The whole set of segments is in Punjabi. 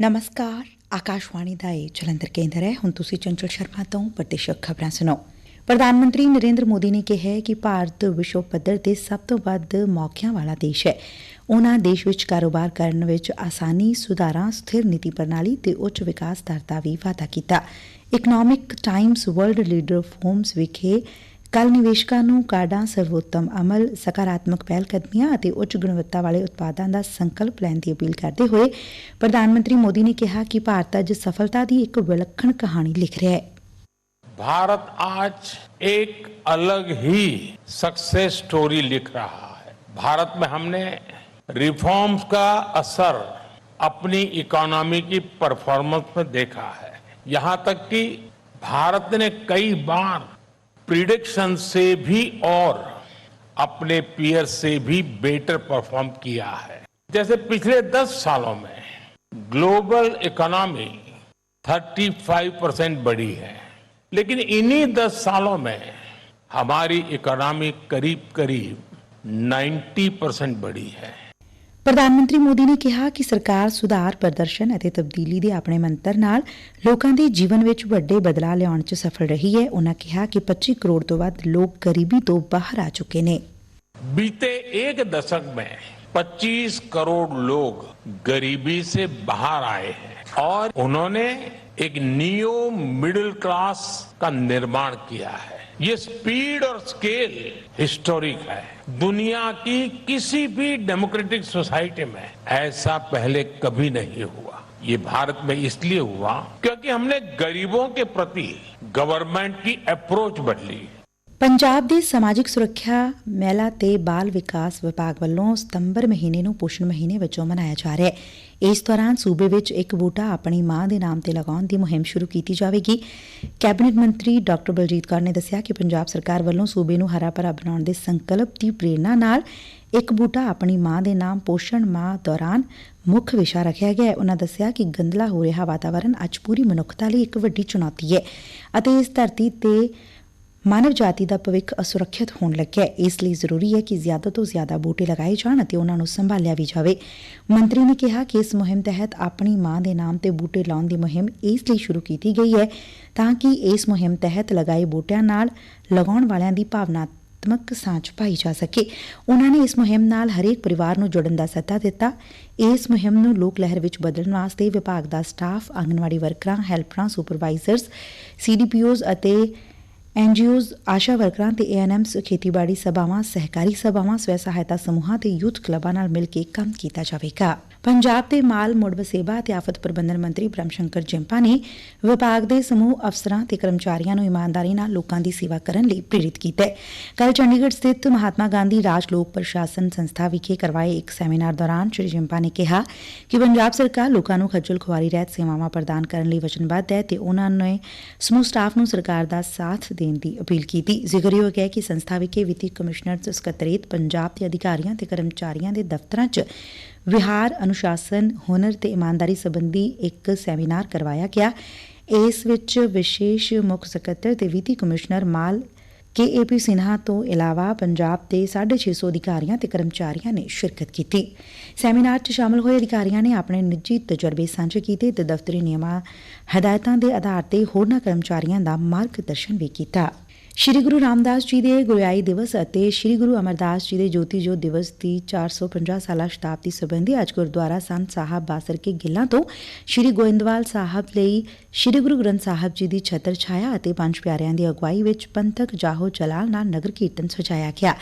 ਨਮਸਕਾਰ ਆਕਾਸ਼ਵਾਣੀ ਦਾ ਇਹ ਜਲੰਧਰ ਕੇਂਦਰ ਹੈ ਹੁਣ ਤੁਸੀਂ ਚੰਚਲ ਸ਼ਰਮਾ ਤੋਂ ਪ੍ਰਤੀਸ਼ਕ ਖਬਰਾਂ ਸੁਣੋ ਪ੍ਰਧਾਨ ਮੰਤਰੀ ਨਰਿੰਦਰ ਮੋਦੀ ਨੇ ਕਿਹਾ ਕਿ ਭਾਰਤ ਵਿਸ਼ਵ ਪੱਧਰ ਤੇ ਸਭ ਤੋਂ ਵੱਧ ਮੌਕਿਆਂ ਵਾਲਾ ਦੇਸ਼ ਹੈ ਉਨ੍ਹਾਂ ਦੇਸ਼ ਵਿੱਚ ਕਾਰੋਬਾਰ ਕਰਨ ਵਿੱਚ ਆਸਾਨੀ ਸੁਧਾਰਾਂ ਸਥਿਰ ਨੀਤੀ ਪ੍ਰਣਾਲੀ ਤੇ ਉੱਚ ਵਿਕਾਸ ਦਰ ਦਾ ਵੀ ਵਾਅਦਾ ਕੀਤਾ Economic Times World Leader Forums ਵਿਖੇ ਕੱਲ ਨਿਵੇਸ਼ਕਾਂ ਨੂੰ ਕਾਰਡਾਂ ਸਰਵੋਤਮ ਅਮਲ ਸਕਾਰਾਤਮਕ ਪਹਿਲ ਕਦਮੀਆਂ ਅਤੇ ਉੱਚ ਗੁਣਵੱਤਾ ਵਾਲੇ ਉਤਪਾਦਾਂ ਦਾ ਸੰਕਲਪ ਲੈਣ ਦੀ ਅਪੀਲ ਕਰਦੇ ਹੋਏ ਪ੍ਰਧਾਨ ਮੰਤਰੀ ਮੋਦੀ ਨੇ ਕਿਹਾ ਕਿ ਭਾਰਤ ਅੱਜ ਸਫਲਤਾ ਦੀ ਇੱਕ ਵਿਲੱਖਣ ਕਹਾਣੀ ਲਿਖ ਰਿਹਾ ਹੈ भारत आज एक अलग ही सक्सेस स्टोरी लिख रहा है भारत में हमने रिफॉर्म्स का असर अपनी इकोनॉमी की परफॉर्मेंस में देखा है यहां तक कि भारत ने कई बार प्रिडिक्शन से भी और अपने पीयर से भी बेटर परफॉर्म किया है। जैसे पिछले दस सालों में ग्लोबल इकोनॉमी 35 परसेंट बढ़ी है, लेकिन इन्हीं दस सालों में हमारी इकोनॉमी करीब करीब 90 परसेंट बढ़ी है। ਪ੍ਰਧਾਨ ਮੰਤਰੀ ਮੋਦੀ ਨੇ ਕਿਹਾ ਕਿ ਸਰਕਾਰ ਸੁਧਾਰ ਪ੍ਰਦਰਸ਼ਨ ਅਤੇ ਤਬਦੀਲੀ ਦੇ ਆਪਣੇ ਮੰਤਰ ਨਾਲ ਲੋਕਾਂ ਦੇ ਜੀਵਨ ਵਿੱਚ ਵੱਡੇ ਬਦਲਾਅ ਲਿਆਉਣ 'ਚ ਸਫਲ ਰਹੀ ਹੈ ਉਨ੍ਹਾਂ ਕਿਹਾ ਕਿ 25 ਕਰੋੜ ਤੋਂ ਵੱਧ ਲੋਕ ਗਰੀਬੀ ਤੋਂ ਬਾਹਰ ਆ ਚੁੱਕੇ ਨੇ बीते एक दशक में 25 करोड़ लोग गरीबी से बाहर आए हैं और उन्होंने एक नियो मिडिल क्लास का निर्माण किया है ये स्पीड और स्केल हिस्टोरिक है। दुनिया की किसी भी डेमोक्रेटिक सोसाइटी में ऐसा पहले कभी नहीं हुआ। ये भारत में इसलिए हुआ क्योंकि हमने गरीबों के प्रति गवर्नमेंट की अप्रोच बदली। ਪੰਜਾਬ ਦੇ ਸਮਾਜਿਕ ਸੁਰੱਖਿਆ ਮਹਿਲਾ ਤੇ ਬਾਲ ਵਿਕਾਸ ਵਿਭਾਗ ਵੱਲੋਂ ਸਤੰਬਰ ਮਹੀਨੇ ਨੂੰ ਪੋਸ਼ਣ ਮਹੀਨੇ ਵਜੋਂ ਮਨਾਇਆ ਜਾ ਰਿਹਾ ਹੈ। ਇਸ ਦੌਰਾਨ ਸੂਬੇ ਵਿੱਚ ਇੱਕ ਬੂਟਾ ਆਪਣੀ ਮਾਂ ਦੇ ਨਾਮ ਤੇ ਲਗਾਉਣ ਦੀ ਮੁਹਿੰਮ ਸ਼ੁਰੂ ਕੀਤੀ ਜਾਵੇਗੀ। ਕੈਬਨਿਟ ਮੰਤਰੀ ਡਾਕਟਰ ਬਲਜੀਤ ਕੌਰ ਨੇ ਦੱਸਿਆ ਕਿ ਪੰਜਾਬ ਸਰਕਾਰ ਵੱਲੋਂ ਸੂਬੇ ਨੂੰ ਹਰਾ ਭਰਾ ਬਣਾਉਣ ਦੇ ਸੰਕਲਪ ਦੀ ਪ੍ਰੇਰਣਾ ਨਾਲ ਇੱਕ ਬੂਟਾ ਆਪਣੀ ਮਾਂ ਦੇ ਨਾਮ ਪੋਸ਼ਣ ਮਾਹ ਦੌਰਾਨ ਮੁੱਖ ਵਿਸ਼ਾ ਰੱਖਿਆ ਗਿਆ ਹੈ। ਉਹਨਾਂ ਦੱਸਿਆ ਕਿ ਗੰਦਲਾ ਹੋ ਰਿਹਾ ਵਾਤਾਵਰਣ ਅੱਜ ਪੂਰੀ ਮਨੁੱਖਤਾ ਲਈ ਇੱਕ ਵੱਡੀ ਚੁਣੌਤੀ ਹੈ ਅਤੇ ਇਸ ਧਰਤੀ ਤੇ ਮਾਨਵ ਜਾਤੀ ਦਾ ਭਵਿੱਖ ਅਸੁਰੱਖਿਅਤ ਹੋਣ ਲੱਗਿਆ ਹੈ। ਇਸ ਲਈ ਜ਼ਰੂਰੀ ਹੈ ਕਿ ਜ਼ਿਆਦਾ ਤੋਂ ਜ਼ਿਆਦਾ ਬੂਟੇ ਲਗਾਏ ਜਾਣ ਅਤੇ ਉਹਨਾਂ ਨੂੰ ਸੰਭਾਲਿਆ ਵੀ ਜਾਵੇ। ਮੰਤਰੀ ਨੇ ਕਿਹਾ ਕਿ ਇਸ ਮੁਹਿੰਮ ਤਹਿਤ ਆਪਣੀ ਮਾਂ ਦੇ ਨਾਮ ਤੇ ਬੂਟੇ ਲਾਉਣ ਦੀ ਮੁਹਿੰਮ ਇਸ ਲਈ ਸ਼ੁਰੂ ਕੀਤੀ ਗਈ ਹੈ ਤਾਂ ਕਿ ਇਸ ਮੁਹਿੰਮ ਤਹਿਤ ਲਗਾਏ ਬੂਟਿਆਂ ਨਾਲ ਲਗਾਉਣ ਵਾਲਿਆਂ ਦੀ ਭਾਵਨਾਤਮਕ ਸਾਂਝ ਪਾਈ ਜਾ ਸਕੇ। ਉਹਨਾਂ ਨੇ ਇਸ ਮੁਹਿੰਮ ਨਾਲ ਹਰੇਕ ਪਰਿਵਾਰ ਨੂੰ ਜੁੜਨ ਦਾ ਸੱਦਾ ਦਿੱਤਾ। ਇਸ ਮੁਹਿੰਮ ਨੂੰ ਲੋਕ ਲਹਿਰ ਵਿੱਚ ਬਦਲਣ ਵਾਸਤੇ ਵਿਭਾਗ ਦਾ ਸਟਾਫ, ਆਂਗਨਵਾੜੀ ਵਰਕਰਾਂ, ਹੈਲਪਰਾਂ, ਸੁਪਰਵਾਈਜ਼ਰਸ, ਸੀਡੀਪੀਓਜ਼ ਅਤੇ ਐਨਜੀਓਜ਼ ਆਸ਼ਾ ਵਰਕਰਾਂ ਤੇ ਏਐਨਐਮਸ ਖੇਤੀਬਾੜੀ ਸਭਾਵਾਂ, ਸਹਿਕਾਰੀ ਸਭਾਵਾਂ, ਸਵੈ ਸਹਾਇਤਾ ਸਮੂਹਾਂ ਤੇ ਯੂਥ ਕਲੱਬਾਂ ਨਾਲ ਮਿਲ ਕੇ ਕੰਮ ਕੀਤਾ ਜਾਵੇਗਾ। ਪੰਜਾਬ ਦੇ ਮਾਲ, ਮੁੜ ਵਸੇਬਾ ਤੇ ਆਫਤ ਪ੍ਰਬੰਧਨ ਮੰਤਰੀ ਬ੍ਰਹਮ ਸ਼ੰਕਰ ਜਿੰਪਾ ਨੇ ਵਿਭਾਗ ਦੇ ਸਮੂਹ ਅਫਸਰਾਂ ਤੇ ਕਰਮਚਾਰੀਆਂ ਨੂੰ ਇਮਾਨਦਾਰੀ ਨਾਲ ਲੋਕਾਂ ਦੀ ਸੇਵਾ ਕਰਨ ਲਈ ਪ੍ਰੇਰਿਤ ਕੀਤਾ ਹੈ। ਕੱਲ ਚੰਡੀਗੜ੍ਹ ਸਥਿਤ ਮਹਾਤਮਾ ਗਾਂਧੀ ਰਾਜ ਲੋਕ ਪ੍ਰਸ਼ਾਸਨ ਸੰਸਥਾ ਵਿਖੇ ਕਰਵਾਏ ਇੱਕ ਸੈਮੀਨਾਰ ਦੌਰਾਨ ਸ਼੍ਰੀ ਜਿੰਪਾ ਨੇ ਕਿਹਾ ਕਿ ਪੰਜਾਬ ਸਰਕਾਰ ਲੋਕਾਂ ਨੂੰ ਖੱਜਲ ਖੁਆਰੀ ਰਹਿਤ ਸੇਵਾਵਾਂ ਪ੍ਰਦਾਨ ਕਰਨ ਲਈ ਵਚਨਬੱਧ ਹੈ ਤੇ ਉਹਨਾਂ ਨੇ ਸਮੂਹ ਸਟਾਫ ਨੂੰ ਸਰਕਾਰ ਦਾ ਸਾਥ ਦੇਣ ਦੀ ਅਪੀਲ ਕੀਤੀ। ਜ਼ਿਕਰਯੋਗ ਹੈ ਕਿ ਸੰਸਥਾ ਵਿਖੇ ਵਿੱਤੀ ਕਮਿਸ਼ਨਰ ਸਕੱਤਰੇਤ, ਪੰਜਾਬ ਦੇ ਅਧਿਕਾਰੀਆਂ ਤੇ ਕਰਮਚਾਰੀਆਂ ਦੇ ਦਫ਼ਤਰਾਂ 'ਚ ਵਿਹਾਰ, ਅਨੁਸ਼ਾਸਨ, ਹੁਨਰ ਤੇ ਇਮਾਨਦਾਰੀ ਸੰਬੰਧੀ ਇੱਕ ਸੈਮੀਨਾਰ ਕਰਵਾਇਆ ਗਿਆ। ਇਸ ਵਿੱਚ ਵਿਸ਼ੇਸ਼ ਮੁੱਖ ਸਕੱਤਰ ਤੇ ਵਿੱਤੀ ਕਮਿਸ਼ਨਰ ਮਾਲ ਕੇ ਕੇਏਪੀ ਸਿਨਹਾ ਤੋਂ ਇਲਾਵਾ ਪੰਜਾਬ ਦੇ 650 ਅਧਿਕਾਰੀਆਂ ਤੇ ਕਰਮਚਾਰੀਆਂ ਨੇ ਸ਼ਿਰਕਤ ਕੀਤੀ। ਸੈਮੀਨਾਰ 'ਚ ਸ਼ਾਮਲ ਹੋਏ ਅਧਿਕਾਰੀਆਂ ਨੇ ਆਪਣੇ ਨਿੱਜੀ ਤਜਰਬੇ ਸਾਂਝੇ ਕੀਤੇ ਤੇ ਦਫ਼ਤਰੀ ਨਿਯਮਾਂ ਹਦਾਇਤਾਂ ਦੇ ਆਧਾਰ ਤੇ ਹੋਰਨਾਂ ਕਰਮਚਾਰੀਆਂ ਦਾ ਮਾਰਗਦਰਸ਼ਨ ਵੀ ਕੀਤਾ। ਸ਼੍ਰੀ ਗੁਰੂ ਰਾਮਦਾਸ ਜੀ ਦੇ ਗੁਰਿਆਈ ਦਿਵਸ ਅਤੇ ਸ਼੍ਰੀ ਗੁਰੂ ਅਮਰਦਾਸ ਜੀ ਦੇ ਜੋਤੀ ਜੋਤ ਦਿਵਸ ਦੀ 450 ਸਾਲਾ ਸ਼ਤਾਬਦੀ ਸੰਬੰਧੀ ਅੱਜ ਗੁਰਦੁਆਰਾ ਸੰਤ ਸਾਹਿਬ ਬਾਸਰ ਕੇ ਗਿੱਲਾਂ ਤੋਂ ਸ਼੍ਰੀ ਗੋਇੰਦਵਾਲ ਸਾਹਿਬ ਲਈ ਸ਼੍ਰੀ ਗੁਰੂ ਗ੍ਰੰਥ ਸਾਹਿਬ ਜੀ ਦੀ ਛਤਰ ਛਾਇਆ ਅਤੇ ਪੰਜ ਪਿਆਰਿਆਂ ਦੀ ਅਗਵਾਈ ਵਿੱਚ ਪੰਥਕ ਜਾਹੋ ਜਲਾਲ ਨਾਲ ਨਗਰ ਕੀਰਤਨ ਸਜਾਇਆ ਗਿਆ।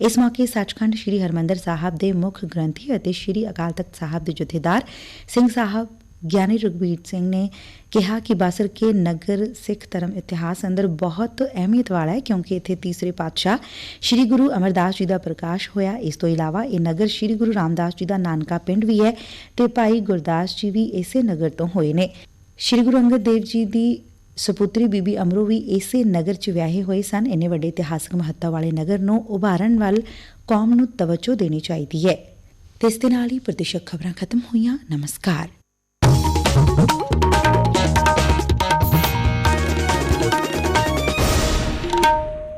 ਇਸ ਮੌਕੇ ਸੱਚਖੰਡ ਸ਼੍ਰੀ ਹਰਮੰਦਰ ਸਾਹਿਬ ਦੇ ਮੁੱਖ ਗ੍ਰੰਥੀ ਅਤੇ ਸ਼੍ਰੀ ਅਕਾਲ ਤਖਤ ਸਾਹਿਬ ਦੇ ਜਥੇਦਾਰ ਸਿੰਘ ਸਾਹਿਬ ਗਿਆਨੀ ਰਗਵੀਰ ਸਿੰਘ ਨੇ ਕਿਹਾ ਕਿ ਬਾਸਰ ਕੇ ਨਗਰ ਸਿੱਖ ਧਰਮ ਇਤਿਹਾਸ ਅੰਦਰ ਬਹੁਤ ਅਹਿਮੀਅਤ ਵਾਲਾ ਹੈ, ਕਿਉਂਕਿ ਇੱਥੇ ਤੀਸਰੇ ਪਾਤਸ਼ਾਹ ਸ੍ਰੀ ਗੁਰੂ ਅਮਰਦਾਸ ਜੀ ਦਾ ਪ੍ਰਕਾਸ਼ ਹੋਇਆ। ਇਸ ਤੋਂ ਇਲਾਵਾ ਇਹ ਨਗਰ ਸ੍ਰੀ ਗੁਰੂ ਰਾਮਦਾਸ ਜੀ ਦਾ ਨਾਨਕਾ ਪਿੰਡ ਵੀ ਹੈ ਤੇ ਭਾਈ ਗੁਰਦਾਸ ਜੀ ਵੀ ਇਸੇ ਨਗਰ ਤੋਂ ਹੋਏ ਨੇ। ਸ੍ਰੀ ਗੁਰੂ ਅੰਗਦ ਦੇਵ ਜੀ ਦੀ ਸੁਪੁੱਤਰੀ ਬੀਬੀ ਅਮਰੋ ਵੀ ਇਸੇ ਨਗਰ 'ਚ ਵਿਆਹੇ ਹੋਏ ਸਨ। ਇੰਨੇ ਵੱਡੇ ਇਤਿਹਾਸਕ ਮਹੱਤਵ ਵਾਲੇ ਨਗਰ ਨੂੰ ਉਭਾਰਨ ਵੱਲ ਕੌਮ ਨੂੰ ਤਵੱਜੋ ਦੇਣੀ ਚਾਹੀਦੀ ਹੈ। ਤੇ ਇਸ ਦੇ ਨਾਲ ਹੀ ਪ੍ਰਤੀਸ਼ਕ ਖਬਰਾਂ ਖਤਮ ਹੋਈਆਂ। ਨਮਸਕਾਰ। Thank you.